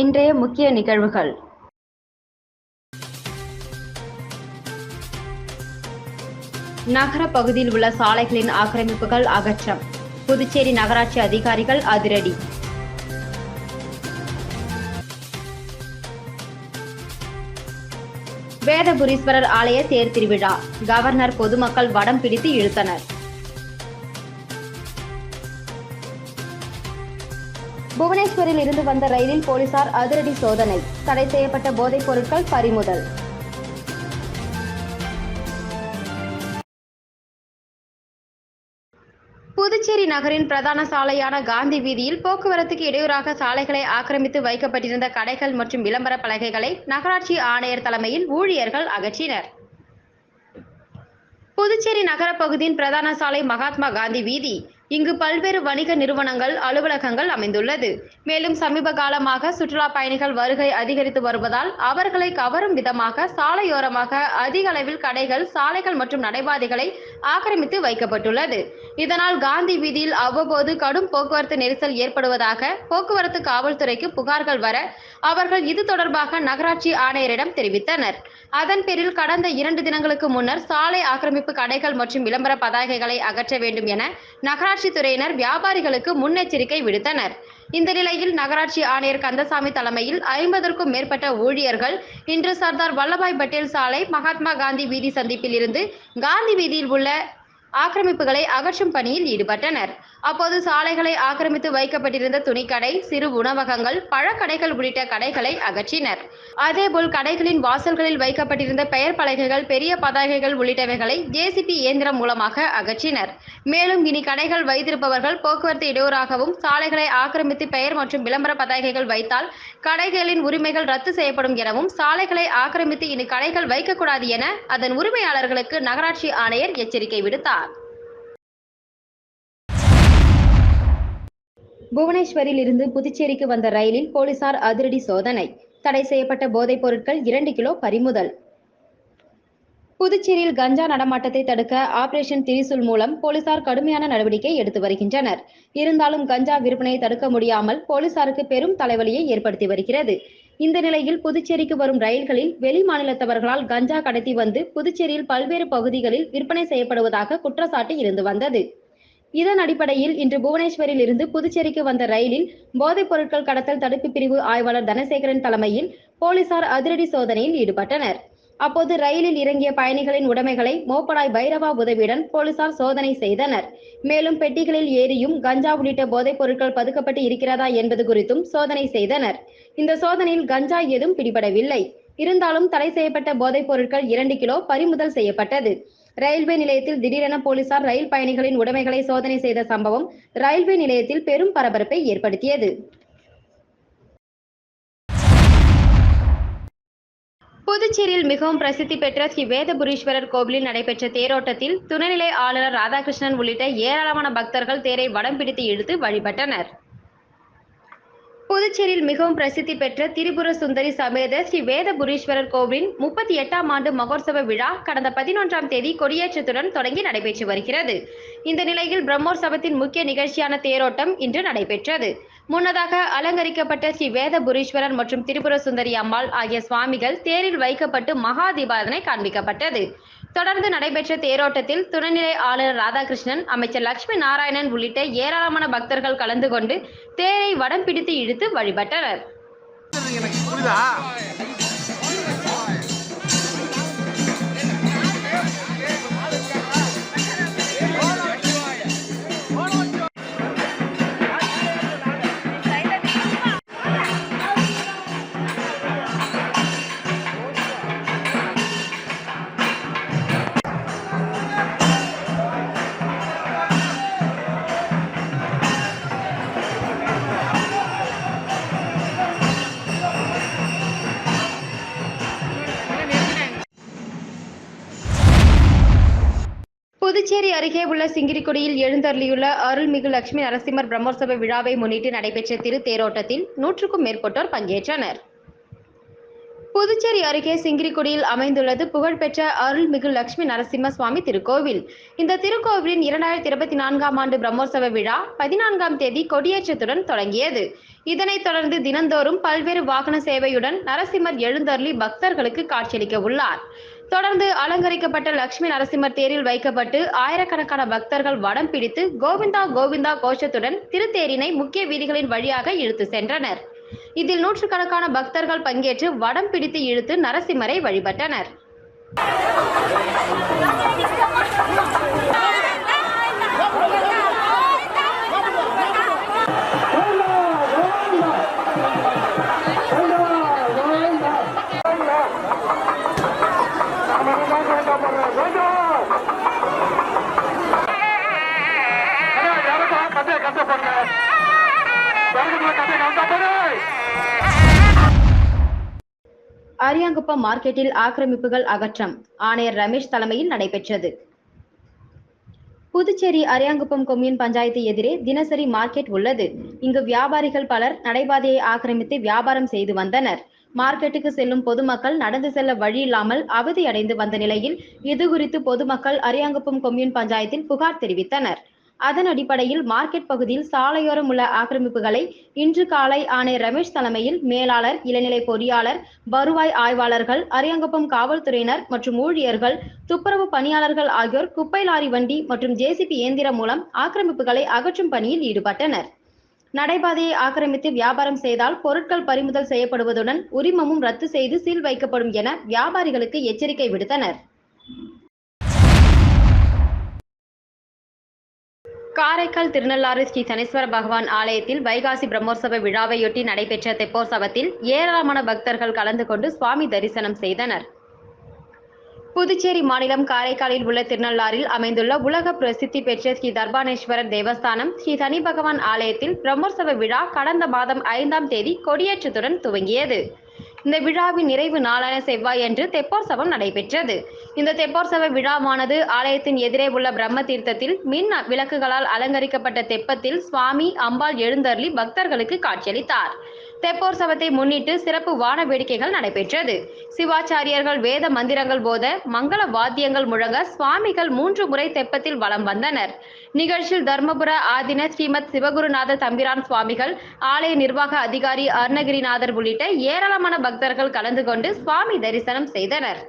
இன்றைய முக்கிய நிகழ்வுகள். நகர பகுதியில் உள்ள சாலைகளின் ஆக்கிரமிப்புகள் அகற்றம். புதுச்சேரி நகராட்சி அதிகாரிகள் அதிரடி. வேதபுரீஸ்வரர் ஆலய தேர் திருவிழா. கவர்னர் பொதுமக்கள் வடம் பிடித்து இழுத்தனர். புவனேஸ்வரில் இருந்து வந்த ரயிலில் போலீசார் அதிரடி சோதனை. தடை செய்யப்பட்ட போதைப் பொருட்கள் பறிமுதல். புதுச்சேரி நகரின் பிரதான சாலையான காந்தி வீதியில் போக்குவரத்துக்கு இடையூறாக சாலைகளை ஆக்கிரமித்து வைக்கப்பட்டிருந்த கடைகள் மற்றும் விளம்பர பலகைகளை நகராட்சி ஆணையர் தலைமையில் ஊழியர்கள் அகற்றினர். புதுச்சேரி நகரப்பகுதியின் பிரதான சாலை மகாத்மா காந்தி வீதி. இங்கு பல்வேறு வணிக நிறுவனங்கள் அலுவலகங்கள் அமைந்துள்ளது. மேலும் சமீப காலமாக சுற்றுலா பயணிகள் வருகை அதிகரித்து வருவதால் அவர்களை கவரும் விதமாக சாலையோரமாக அதிக அளவில் கடைகள் சாலைகள் மற்றும் நடைபாதைகளை ஆக்கிரமித்து வைக்கப்பட்டுள்ளது. இதனால் காந்தி வீதியில் அவ்வப்போது கடும் போக்குவரத்து நெரிசல் ஏற்படுவதாக போக்குவரத்து காவல்துறைக்கு புகார்கள் வர அவர்கள் இது தொடர்பாக நகராட்சி ஆணையரிடம் தெரிவித்தனர். அதன் பேரில் கடந்த இரண்டு தினங்களுக்கு முன்னர் சாலை ஆக்கிரமிப்பு கடைகள் மற்றும் விளம்பர பதாகைகளை அகற்ற வேண்டும் என நகராட்சி துறையினர் வியாபாரிகளுக்கு முன்னெச்சரிக்கை விடுத்தனர். இந்த நிலையில் நகராட்சி ஆணையர் கந்தசாமி தலைமையில் ஐம்பதற்கும் மேற்பட்ட ஊழியர்கள் இன்று சர்தார் வல்லபாய் பட்டேல் சாலை மகாத்மா காந்தி வீதி சந்திப்பில் இருந்து காந்தி வீதியில் உள்ள ஆக்கிரமிப்புகளை அகற்றும் பணியில் ஈடுபட்டனர். அப்போது சாலைகளை ஆக்கிரமித்து வைக்கப்பட்டிருந்த துணிக்கடை சிறு உணவகங்கள் பழக்கடைகள் உள்ளிட்ட கடைகளை அகற்றினர். அதேபோல் கடைகளின் வாசல்களில் வைக்கப்பட்டிருந்த பெயர் பலகைகள் பெரிய பதாகைகள் உள்ளிட்டவைகளை ஜேசிபி இயந்திரம் மூலமாக அகற்றினர். மேலும் இனி கடைகள் வைத்திருப்பவர்கள் போக்குவரத்து இடையூறாகவும் சாலைகளை ஆக்கிரமித்து பெயர் மற்றும் விளம்பர பதாகைகள் வைத்தால் கடைகளின் உரிமைகள் ரத்து செய்யப்படும் எனவும் சாலைகளை ஆக்கிரமித்து இனி கடைகள் வைக்கக்கூடாது என அதன் உரிமையாளர்களுக்கு நகராட்சி ஆணையர் எச்சரிக்கை விடுத்தார். புவனேஸ்வரில் இருந்து புதுச்சேரிக்கு வந்த ரயிலில் போலீசார் அதிரடி சோதனை. தடை செய்யப்பட்ட போதைப் பொருட்கள் இரண்டு கிலோ பறிமுதல். புதுச்சேரியில் கஞ்சா நடமாட்டத்தை தடுக்க ஆபரேஷன் திரிசூல் மூலம் போலீசார் கடுமையான நடவடிக்கை எடுத்து வருகின்றனர். இருந்தாலும் கஞ்சா விற்பனையை தடுக்க முடியாமல் போலீசாருக்கு பெரும் தலைவலியை ஏற்படுத்தி வருகிறது. இந்த நிலையில் புதுச்சேரிக்கு வரும் ரயில்களில் வெளி மாநிலத்தவர்களால் கஞ்சா கடத்தி வந்து புதுச்சேரியில் பல்வேறு பகுதிகளில் விற்பனை செய்யப்படுவதாக குற்றச்சாட்டு இருந்து வந்தது. இதன் அடிப்படையில் இன்று புவனேஸ்வரில் இருந்து புதுச்சேரிக்கு வந்த ரயிலில் போதைப் பொருட்கள் கடத்தல் தடுப்பு பிரிவு ஆய்வாளர் தனசேகரன் தலைமையில் போலீசார் அதிரடி சோதனையில் ஈடுபட்டனர். அப்போது ரயிலில் இறங்கிய பயணிகளின் உடைமைகளை மோப்படாய் பைரவா உதவியுடன் போலீசார் சோதனை செய்தனர். மேலும் பெட்டிகளில் ஏறியும் கஞ்சா உள்ளிட்ட போதைப் பொருட்கள் பதுக்கப்பட்டு இருக்கிறதா என்பது குறித்தும் சோதனை செய்தனர். இந்த சோதனையில் கஞ்சா ஏதும் பிடிபடவில்லை. இருந்தாலும் தடை செய்யப்பட்ட போதைப் பொருட்கள் இரண்டு கிலோ பறிமுதல் செய்யப்பட்டது. ரயில்வே நிலையத்தில் திடீரென போலீசார் ரயில் பயணிகளின் உடைமைகளை சோதனை செய்த சம்பவம் ரயில்வே நிலையத்தில் பெரும் பரபரப்பை ஏற்படுத்தியது. புதுச்சேரியில் மிகவும் பிரசித்தி பெற்ற ஸ்ரீ வேதபுரீஸ்வரர் கோவிலில் நடைபெற்ற தேரோட்டத்தில் துணைநிலை ஆளுநர் ராதாகிருஷ்ணன் உள்ளிட்ட ஏராளமான பக்தர்கள் தேரை வடம் பிடித்து இழுத்து வழிபட்டனர். புதுச்சேரியில் மிகவும் பிரசித்தி பெற்ற திரிபுர சுந்தரி சமேத ஸ்ரீ வேதபுரீஸ்வரர் கோவிலின் முப்பத்தி எட்டாம் ஆண்டு மகோற்சவ விழா கடந்த பதினொன்றாம் தேதி கொடியேற்றத்துடன் தொடங்கி நடைபெற்று வருகிறது. இந்த நிலையில் பிரம்மோற்சவத்தின் முக்கிய நிகழ்ச்சியான தேரோட்டம் இன்று நடைபெற்றது. முன்னதாக அலங்கரிக்கப்பட்ட ஸ்ரீ வேதபுரீஸ்வரர் மற்றும் திரிபுர சுந்தரி அம்மாள் ஆகிய சுவாமிகள் தேரில் வைக்கப்பட்டு மகா தீபாரதனை காண்பிக்கப்பட்டது. தொடர்ந்து நடைபெற்ற தேரோட்டத்தில் துணைநிலை ஆளுநர் ராதாகிருஷ்ணன் அமைச்சர் லட்சுமி நாராயணன் உள்ளிட்ட ஏராளமான பக்தர்கள் கலந்து கொண்டு தேரை வடம் பிடித்து இழுத்து வழிபட்டனர். புதுச்சேரி அருகே உள்ள சிங்கிரிக்குடியில் எழுந்தருளியுள்ள அருள்மிகு லட்சுமி நரசிம்மர் பிரம்மோற்சவ விழாவை முன்னிட்டு நடைபெற்ற திருத்தேரோட்டத்தில் நூற்றுக்கும் மேற்பட்டோர் பங்கேற்றனர். புதுச்சேரி அருகே சிங்கிரிக்குடியில் அமைந்துள்ளது புகழ்பெற்ற அருள்மிகு லட்சுமி நரசிம்ம சுவாமி திருக்கோவில். இந்த திருக்கோவிலின் இரண்டாயிரத்தி இருபத்தி நான்காம் ஆண்டு பிரம்மோற்சவ விழா பதினான்காம் தேதி கொடியேற்றத்துடன் தொடங்கியது. இதனைத் தொடர்ந்து தினந்தோறும் பல்வேறு வாகன சேவையுடன் நரசிம்மர் எழுந்தருளி பக்தர்களுக்கு காட்சியளிக்க உள்ளார். தொடர்ந்து அலங்கரிக்கப்பட்ட லட்சுமி நரசிம்மர் தேரில் வைக்கப்பட்டு ஆயிரக்கணக்கான பக்தர்கள் வடம் பிடித்து கோவிந்தா கோவிந்தா கோஷத்துடன் திருத்தேரினை முக்கிய வீதிகளின் வழியாக இழுத்து சென்றனர். இதில் நூற்றுக்கணக்கான பக்தர்கள் பங்கேற்று வடம் பிடித்து இழுத்து நரசிம்மரை வழிபட்டனர். அரியாங்குப்பம் மார்க்கெட்டில் ஆக்கிரமிப்புகள் அகற்றம். ஆணையர் ரமேஷ் தலைமையில் நடைபெற்றது. புதுச்சேரி அரியாங்குப்பம் கொம்யூன் பஞ்சாயத்து எதிரே தினசரி மார்க்கெட் உள்ளது. இங்கு வியாபாரிகள் பலர் நடைபாதையை ஆக்கிரமித்து வியாபாரம் செய்து வந்தனர். மார்க்கெட்டுக்கு செல்லும் பொதுமக்கள் நடந்து செல்ல வழி இல்லாமல் அவதியடைந்து வந்த நிலையில் இது குறித்து பொதுமக்கள் அரியாங்குப்பம் கொம்யூன் பஞ்சாயத்தில் புகார் தெரிவித்தனர். அதன் அடிப்படையில் மார்க்கெட் பகுதியில் சாலையோரம் உள்ள ஆக்கிரமிப்புகளை இன்று காலை ஆணையர் ரமேஷ் தலைமையில் மேலாளர் இளநிலை பொறியாளர் வருவாய் ஆய்வாளர்கள் அரியாங்குப்பம் காவல்துறையினர் மற்றும் ஊழியர்கள் துப்புரவு பணியாளர்கள் ஆகியோர் குப்பை லாரி வண்டி மற்றும் ஜேசிபி இயந்திரம் மூலம் ஆக்கிரமிப்புகளை அகற்றும் பணியில் ஈடுபட்டனர். நடைபாதையை ஆக்கிரமித்து வியாபாரம் செய்தால் பொருட்கள் பறிமுதல் செய்யப்படுவதுடன் உரிமமும் ரத்து செய்து சீல் வைக்கப்படும் என வியாபாரிகளுக்கு எச்சரிக்கை விடுத்தனர். காரைக்கால் திருநள்ளாறு ஸ்ரீ சனீஸ்வர பகவான் ஆலயத்தில் வைகாசி பிரம்மோற்சவ விழாவையொட்டி நடைபெற்ற தெப்போற்சவத்தில் ஏராளமான பக்தர்கள் கலந்து கொண்டு சுவாமி தரிசனம் செய்தனர். புதுச்சேரி மாநிலம் காரைக்காலில் உள்ள திருநள்ளாறில் அமைந்துள்ள உலக பிரசித்தி பெற்ற ஸ்ரீ தர்பானேஸ்வரர் தேவஸ்தானம் ஸ்ரீ சனி பகவான் ஆலயத்தில் பிரம்மோற்சவ விழா கடந்த மாதம் ஐந்தாம் தேதி கொடியேற்றத்துடன் துவங்கியது. இந்த விழாவின் நிறைவு நாளான செவ்வாயன்று தெப்போற்சவம் நடைபெற்றது. இந்த தெப்போற்சவ விழாவானது ஆலயத்தின் எதிரே உள்ள பிரம்ம தீர்த்தத்தில் மின் விளக்குகளால் அலங்கரிக்கப்பட்ட தெப்பத்தில் சுவாமி அம்பாள் எழுந்தருளி பக்தர்களுக்கு காட்சியளித்தார். தெப்போற்சவத்தை முன்னிட்டு சிறப்பு வான வேடிக்கைகள் நடைபெற்றது. சிவாச்சாரியர்கள் வேத மந்திரங்கள் போத மங்கள வாத்தியங்கள் முழங்க சுவாமிகள் மூன்று முறை தெப்பத்தில் வலம் வந்தனர். நிகழ்ச்சியில் தர்மபுர ஆதின ஸ்ரீமத் சிவகுருநாத தம்பிரான் சுவாமிகள் ஆலய நிர்வாக அதிகாரி அருணகிரிநாதர் உள்ளிட்ட ஏராளமான பக்தர்கள் கலந்து கொண்டு சுவாமி தரிசனம் செய்தனர்.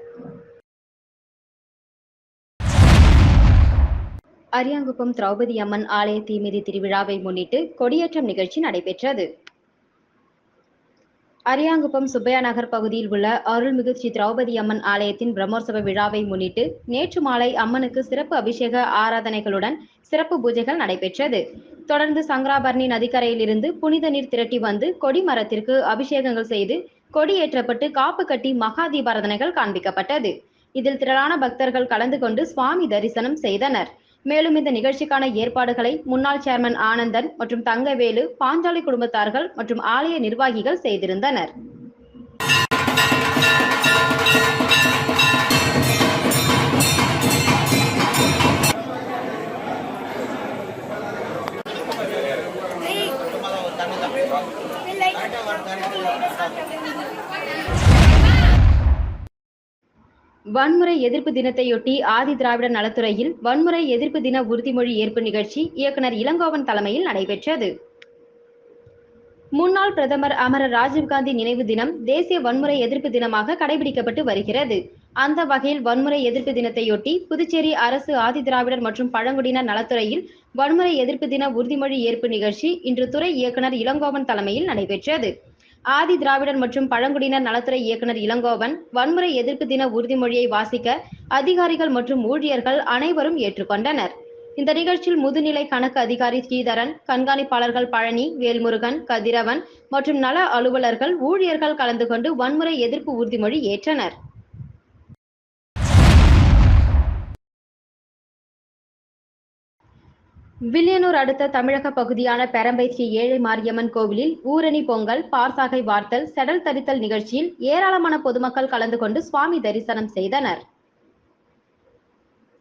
அரியாங்குப்பம் திரௌபதி அம்மன் ஆலய தீமிதி திருவிழாவை முன்னிட்டு கொடியேற்றம் நிகழ்ச்சி நடைபெற்றது. அரியாங்குப்பம் சுப்பையா நகர் பகுதியில் உள்ள அருள்மிகு ஸ்ரீ திரௌபதி அம்மன் ஆலயத்தின் பிரம்மோற்சவ விழாவை முன்னிட்டு நேற்று மாலை அம்மனுக்கு சிறப்பு அபிஷேக ஆராதனைகளுடன் சிறப்பு பூஜைகள் நடைபெற்றது. தொடர்ந்து சங்கராபரணி நதிக்கரையில் இருந்து புனித நீர் திரட்டி வந்து கொடிமரத்திற்கு அபிஷேகங்கள் செய்து கொடியேற்றப்பட்டு காப்பு கட்டி மகா தீபாரதனைகள் காண்பிக்கப்பட்டது. இதில் திரளான பக்தர்கள் கலந்து கொண்டு சுவாமி தரிசனம் செய்தனர். மேலும் இந்த நிகழ்ச்சிக்கான ஏற்பாடுகளை முன்னாள் சேர்மன் ஆனந்தன் மற்றும் தங்கவேலு பாஞ்சாலி குடும்பத்தார்கள் மற்றும் ஆலய நிர்வாகிகள் செய்திருந்தனர். வன்முறை எதிர்ப்பு தினத்தையொட்டி ஆதி திராவிட நலத்துறையில் வன்முறை எதிர்ப்பு தின உறுதிமொழி ஏற்பு நிகழ்ச்சி இயக்குனர் இளங்கோவன் தலைமையில் நடைபெற்றது. முன்னாள் பிரதமர் அமரர் ராஜீவ்காந்தி நினைவு தினம் தேசிய வன்முறை எதிர்ப்பு தினமாக கடைபிடிக்கப்பட்டு வருகிறது. அந்த வகையில் வன்முறை எதிர்ப்பு தினத்தையொட்டி புதுச்சேரி அரசு ஆதி திராவிடர் மற்றும் பழங்குடியினர் நலத்துறையில் வன்முறை எதிர்ப்பு தின உறுதிமொழி ஏற்பு நிகழ்ச்சி இன்று துறை இயக்குனர் இளங்கோவன் தலைமையில் நடைபெற்றது. ஆதி திராவிடர் மற்றும் பழங்குடியினர் நலத்துறை இயக்குனர் இளங்கோவன் வன்முறை எதிர்ப்பு தின உறுதிமொழியை வாசிக்க அதிகாரிகள் மற்றும் ஊழியர்கள் அனைவரும் ஏற்றுக்கொண்டனர். இந்த நிகழ்ச்சியில் முதுநிலை கணக்கு அதிகாரி ஸ்ரீதரன் கண்காணிப்பாளர்கள் பழனி வேல்முருகன் கதிரவன் மற்றும் நல அலுவலர்கள் ஊழியர்கள் கலந்து கொண்டு வன்முறை எதிர்ப்பு உறுதிமொழி ஏற்றனர். வில்லியனூர் அடுத்த தமிழக பகுதியான பெரம்பை ஸ்ரீ ஏழை மாரியம்மன் கோவிலில் ஊரணி பொங்கல் பார்சாகை வார்த்தல் செடல் தரித்தல் நிகழ்ச்சியில் ஏராளமான பொதுமக்கள் கலந்து கொண்டு சுவாமி தரிசனம் செய்தனர்.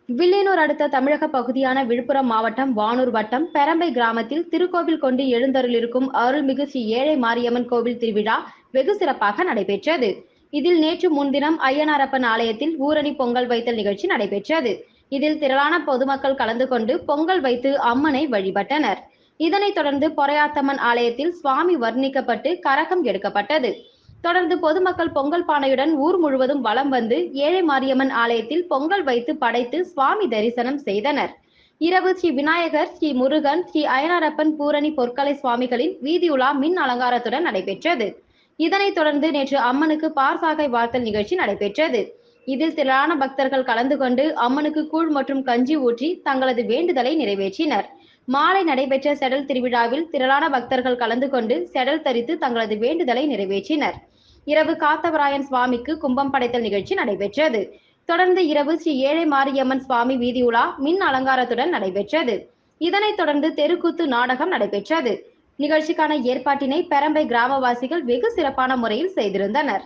வில்லியனூர் அடுத்த தமிழக பகுதியான விழுப்புரம் மாவட்டம் வானூர் வட்டம் பெரம்பை கிராமத்தில் திருக்கோவில் கொண்டு எழுந்தருளிருக்கும் அருள்மிகு ஸ்ரீ ஏழை மாரியம்மன் கோவில் திருவிழா வெகு சிறப்பாக நடைபெற்றது. இதில் நேற்று முன்தினம் ஐயனாரப்பன் ஆலயத்தில் ஊரணி பொங்கல் வைத்தல் நிகழ்ச்சி நடைபெற்றது. இதில் திரளான பொதுமக்கள் கலந்து கொண்டு பொங்கல் வைத்து அம்மனை வழிபட்டனர். இதனைத் தொடர்ந்து பொறையாத்தம்மன் ஆலயத்தில் சுவாமி வர்ணிக்கப்பட்டு கரகம் எடுக்கப்பட்டது. தொடர்ந்து பொதுமக்கள் பொங்கல் பானையுடன் ஊர் முழுவதும் வலம் வந்து ஏழை மாரியம்மன் ஆலயத்தில் பொங்கல் வைத்து படைத்து சுவாமி தரிசனம் செய்தனர். இரவு ஸ்ரீ விநாயகர் ஸ்ரீ முருகன் ஸ்ரீ அயனாரப்பன் பூரணி பொற்கலை சுவாமிகளின் வீதியுலா மின் அலங்காரத்துடன் நடைபெற்றது. இதனைத் தொடர்ந்து நேற்று அம்மனுக்கு பார்சாகை வாழ்த்தல் நிகழ்ச்சி நடைபெற்றது. இதில் திரளான பக்தர்கள் கலந்து கொண்டு அம்மனுக்கு கூழ் மற்றும் கஞ்சி ஊற்றி தங்களது வேண்டுதலை நிறைவேற்றினர். மாலை நடைபெற்ற செடல் திருவிழாவில் திரளான பக்தர்கள் கலந்து கொண்டு செடல் தரித்து தங்களது வேண்டுதலை நிறைவேற்றினர். இரவு காத்தவராயன் சுவாமிக்கு கும்பம் படைத்தல் நிகழ்ச்சி நடைபெற்றது. தொடர்ந்து இரவு ஸ்ரீ ஏழை மாரியம்மன் சுவாமி வீதி உலா மின் அலங்காரத்துடன் நடைபெற்றது. இதனைத் தொடர்ந்து தெருக்கூத்து நாடகம் நடைபெற்றது. நிகழ்ச்சிக்கான ஏற்பாட்டினை பெரம்பை கிராமவாசிகள் வெகு சிறப்பான முறையில் செய்திருந்தனர்.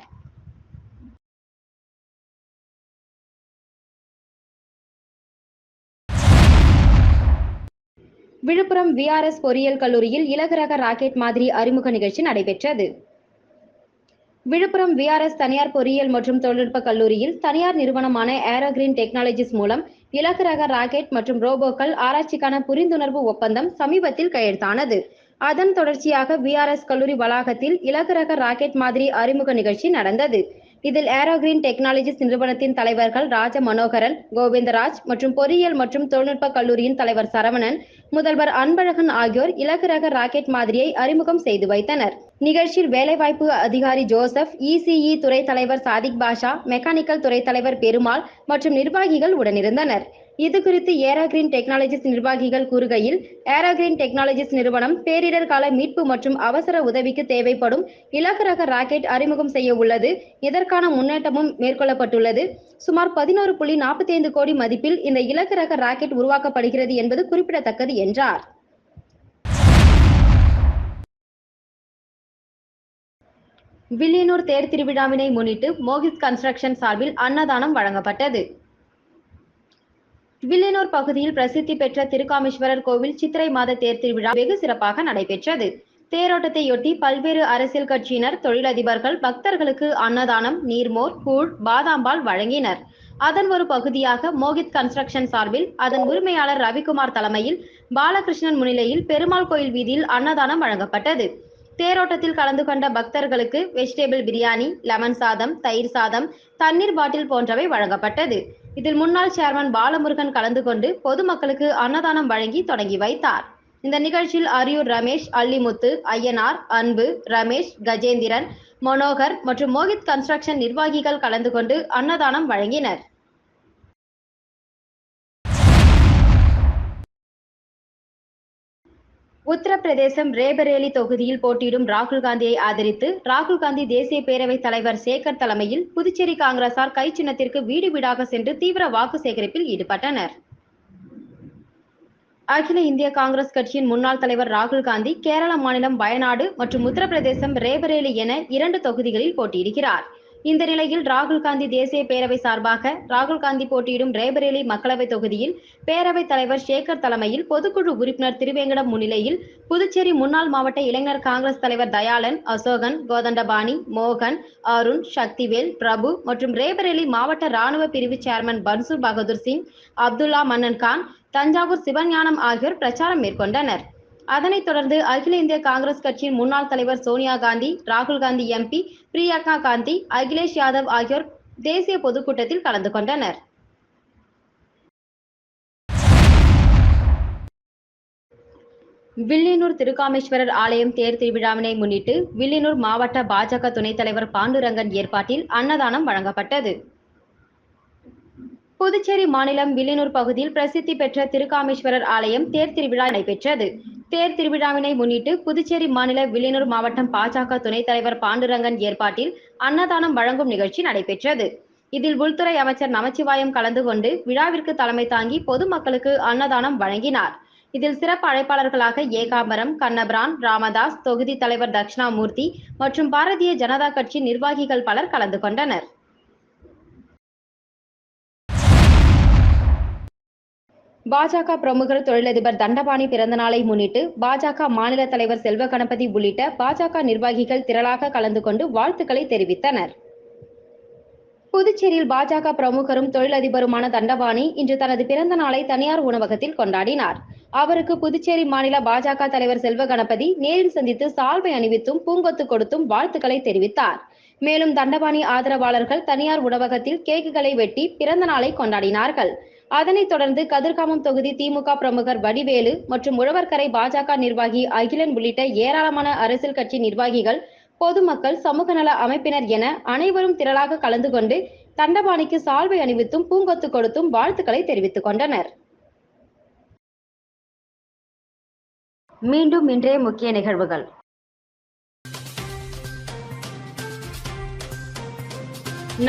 விழுப்புரம் விஆர்எஸ் பொறியியல் கல்லூரியில் இலகுரக ராக்கெட் மாதிரி அறிமுக நிகழ்ச்சி நடைபெற்றது. விழுப்புரம் விஆர்எஸ் தனியார் பொறியியல் மற்றும் தொழில்நுட்ப கல்லூரியில் தனியார் நிறுவனமான ஏரோகிரீன் டெக்னாலஜிஸ் மூலம் இலகுரக ராக்கெட் மற்றும் ரோபோக்கள் ஆராய்ச்சிக்கான புரிந்துணர்வு ஒப்பந்தம் சமீபத்தில் கையெழுத்தானது. அதன் தொடர்ச்சியாக விஆர்எஸ் கல்லூரி வளாகத்தில் இலகுரக ராக்கெட் மாதிரி அறிமுக நிகழ்ச்சி நடந்தது. இதில் ஏரோகிரீன் டெக்னாலஜிஸ் நிறுவனத்தின் தலைவர்கள் ராஜ மனோகரன் கோவிந்தராஜ் மற்றும் பொறியியல் மற்றும் தொழில்நுட்ப கல்லூரியின் தலைவர் சரவணன் முதல்வர் அன்பழகன் ஆகியோர் இலகு ரக ராக்கெட் மாதிரியை அறிமுகம் செய்து வைத்தனர். நிகழ்ச்சியில் வேலைவாய்ப்பு அதிகாரி ஜோசப் இசிஇ துறை தலைவர் சாதிக் பாஷா மெக்கானிக்கல் துறை தலைவர் பெருமாள் மற்றும் நிர்வாகிகள் உடனிருந்தனர். இது குறித்து ஏரோகிரீன் டெக்னாலஜிஸ் நிர்வாகிகள் கூறுகையில் ஏராகிரீன் டெக்னாலஜிஸ் நிறுவனம் பேரிடர் கால மீட்பு மற்றும் அவசர உதவிக்கு தேவைப்படும் இலகு ரக ராக்கெட் அறிமுகம் செய்ய உள்ளது. இதற்கான முன்னேற்றமும் மேற்கொள்ளப்பட்டுள்ளது. சுமார் பதினோரு புள்ளி நாற்பத்தி ஐந்து கோடி மதிப்பில் இந்த இலகு ரக ராக்கெட் உருவாக்கப்படுகிறது என்பது குறிப்பிடத்தக்கது என்றார். வில்லியனூர் தேர் திருவிழாவினை முன்னிட்டு மோகித் கன்ஸ்ட்ரக்ஷன் சார்பில் அன்னதானம் வழங்கப்பட்டது. வில்லியனூர் பகுதியில் பிரசித்தி பெற்ற திருக்காமேஸ்வரர் கோவில் சித்திரை மாத தேர் திருவிழா வெகு சிறப்பாக நடைபெற்றது. தேரோட்டத்தையொட்டி பல்வேறு அரசியல் கட்சியினர் தொழிலதிபர்கள் பக்தர்களுக்கு அன்னதானம் நீர்மோர் கூழ் பாதாம்பால் வழங்கினர். அதன் ஒரு பகுதியாக மோகித் கன்ஸ்ட்ரக்ஷன் சார்பில் அதன் உரிமையாளர் ரவிக்குமார் தலைமையில் பாலகிருஷ்ணன் முன்னிலையில் பெருமாள் கோயில் வீதியில் அன்னதானம் வழங்கப்பட்டது. தேரோட்டத்தில் கலந்து கொண்ட பக்தர்களுக்கு வெஜிடபிள் பிரியாணி லெமன் சாதம் தயிர் சாதம் தண்ணீர் பாட்டில் போன்றவை வழங்கப்பட்டது. இதில் முன்னாள் சேர்மன் பாலமுருகன் கலந்து கொண்டு பொதுமக்களுக்கு அன்னதானம் வழங்கி தொடங்கி வைத்தார். இந்த நிகழ்ச்சியில் அரியூர் ரமேஷ் அல்லிமுத்து ஐயனார் அன்பு ரமேஷ் கஜேந்திரன் மனோகர் மற்றும் மோகித் கன்ஸ்ட்ரக்ஷன் நிர்வாகிகள் கலந்து கொண்டு அன்னதானம் வழங்கினர். உத்தரப்பிரதேசம் ரேபரேலி தொகுதியில் போட்டியிடும் ராகுல் காந்தியை ஆதரித்து ராகுல் காந்தி தேசிய பேரவைத் தலைவர் சேகர் தலைமையில் புதுச்சேரி காங்கிரசார் கை சின்னத்திற்கு வீடு வீடாக சென்று தீவிர வாக்கு சேகரிப்பில் ஈடுபட்டனர். அகில இந்திய காங்கிரஸ் கட்சியின் முன்னாள் தலைவர் ராகுல் காந்தி கேரள மாநிலம் வயநாடு மற்றும் உத்தரப்பிரதேசம் ரேபரேலி என இரண்டு தொகுதிகளில் போட்டியிடுகிறார். இந்த நிலையில் ராகுல் காந்தி தேசிய பேரவை சார்பாக ராகுல் காந்தி போட்டியிடும் ரேபரேலி மக்களவை தொகுதியில் பேரவைத் தலைவர் சேகர் தலைமையில் பொதுக்குழு உறுப்பினர் திருவேங்கடம் முன்னிலையில் புதுச்சேரி முன்னாள் மாவட்ட இளைஞர் காங்கிரஸ் தலைவர் தயாளன் அசோகன் கோதண்டபாணி மோகன் அருண் சக்திவேல் பிரபு மற்றும் ரேபரேலி மாவட்ட ராணுவ பிரிவு சேர்மன் பன்சூர் பகதூர் சிங் அப்துல்லா மன்னன் கான் தஞ்சாவூர் சிவஞானம் ஆகியோர் பிரச்சாரம் மேற்கொண்டனர். அதனைத் தொடர்ந்து அகில இந்திய காங்கிரஸ் கட்சியின் முன்னாள் தலைவர் சோனியா காந்தி ராகுல் காந்தி எம்பி பிரியங்கா காந்தி அகிலேஷ் யாதவ் ஆகியோர் தேசிய பொதுக்கூட்டத்தில் கலந்து கொண்டனர். வில்லியனூர் திருக்காமேஸ்வரர் ஆலயம் தேர் திருவிழாவினை முன்னிட்டு வில்லியனூர் மாவட்ட பாஜக துணைத் தலைவர் பாண்டுரங்கன் ஏற்பாட்டில் அன்னதானம் வழங்கப்பட்டது. புதுச்சேரி மாநிலம் வில்லியனூர் பகுதியில் பிரசித்தி பெற்ற திருக்காமேஸ்வரர் ஆலயம் தேர் திருவிழா நடைபெற்றது. தேர் திருவிழாவினை முன்னிட்டு புதுச்சேரி மாநில வில்லியனூர் மாவட்டம் பாஜக துணைத் தலைவர் பாண்டுரங்கன் ஏற்பாட்டில் அன்னதானம் வழங்கும் நிகழ்ச்சி நடைபெற்றது. இதில் உள்துறை அமைச்சர் நமச்சிவாயம் கலந்து கொண்டு விழாவிற்கு தலைமை தாங்கி பொதுமக்களுக்கு அன்னதானம் வழங்கினார். இதில் சிறப்பு அழைப்பாளர்களாக ஏகாம்பரம் கண்ணபிரான் ராமதாஸ் தொகுதி தலைவர் தட்சிணாமூர்த்தி மற்றும் பாரதிய ஜனதா கட்சி நிர்வாகிகள் பலர் கலந்து கொண்டனர். பாஜக பிரமுகர் தொழிலதிபர் தண்டபாணி பிறந்தநாளை முன்னிட்டு பாஜக மாநில தலைவர் செல்வ கணபதி உள்ளிட்ட பாஜக நிர்வாகிகள் திரளாக கலந்து கொண்டு வாழ்த்துக்களை தெரிவித்தனர். புதுச்சேரியில் பாஜக பிரமுகரும் தொழிலதிபருமான தண்டபாணி இன்று தனது பிறந்த நாளை தனியார் உணவகத்தில் கொண்டாடினார். அவருக்கு புதுச்சேரி மாநில பாஜக தலைவர் செல்வ கணபதி நேரில் சந்தித்து சால்வை அணிவித்தும் பூங்கொத்து கொடுத்தும் வாழ்த்துக்களை தெரிவித்தார். மேலும் தண்டபாணி ஆதரவாளர்கள் தனியார் உணவகத்தில் கேக்குகளை வெட்டி பிறந்த நாளை கொண்டாடினார்கள். அதனைத் தொடர்ந்து கதிர்காமம் தொகுதி திமுக பிரமுகர் வடிவேலு மற்றும் உழவர்கரை பாஜக நிர்வாகி அகிலன் உள்ளிட்ட ஏராளமான அரசியல் கட்சி நிர்வாகிகள் பொதுமக்கள் சமூக நல அமைப்பினர் என அனைவரும் திரளாக கலந்து கொண்டு தண்டபாணிக்கு சால்வை அணிவித்தும் பூங்கொத்து கொடுத்தும் வாழ்த்துக்களை தெரிவித்துக் கொண்டனர். மீண்டும் இன்றைய முக்கிய நிகழ்வுகள்.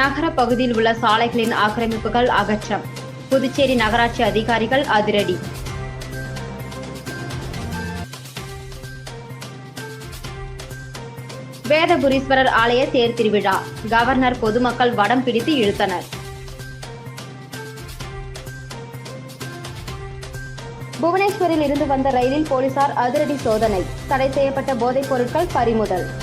நகர பகுதியில் உள்ள சாலைகளின் ஆக்கிரமிப்புகள் அகற்றம். புதுச்சேரி நகராட்சி அதிகாரிகள் அதிரடி. வேதபுரீஸ்வரர் ஆலய தேர் திருவிழா. கவர்னர் பொதுமக்கள் வடம் பிடித்து இழுத்தனர். புவனேஸ்வரில் இருந்து வந்த ரயிலில் போலீசார் அதிரடி சோதனை. தடை செய்யப்பட்ட போதைப் பொருட்கள் பறிமுதல்.